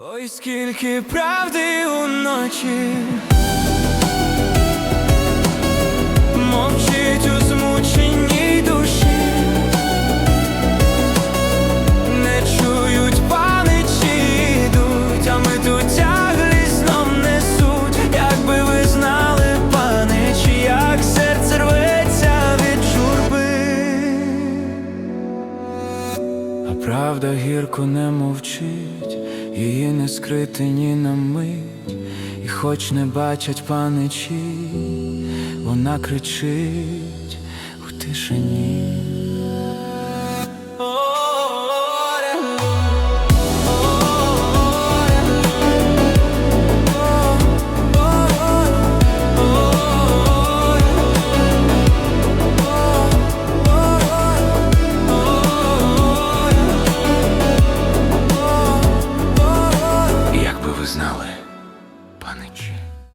Ой, скільки правди уночі мовчить у змученій душі, не чують паничі йдуть, а ми тут тяглись знов несуть. Якби ви знали, паничі, як серце рветься від журби. А правда гірко не мовчить, її не скрити ні на мить, і хоч не бачать паничі, вона кричить у тишині. Знали,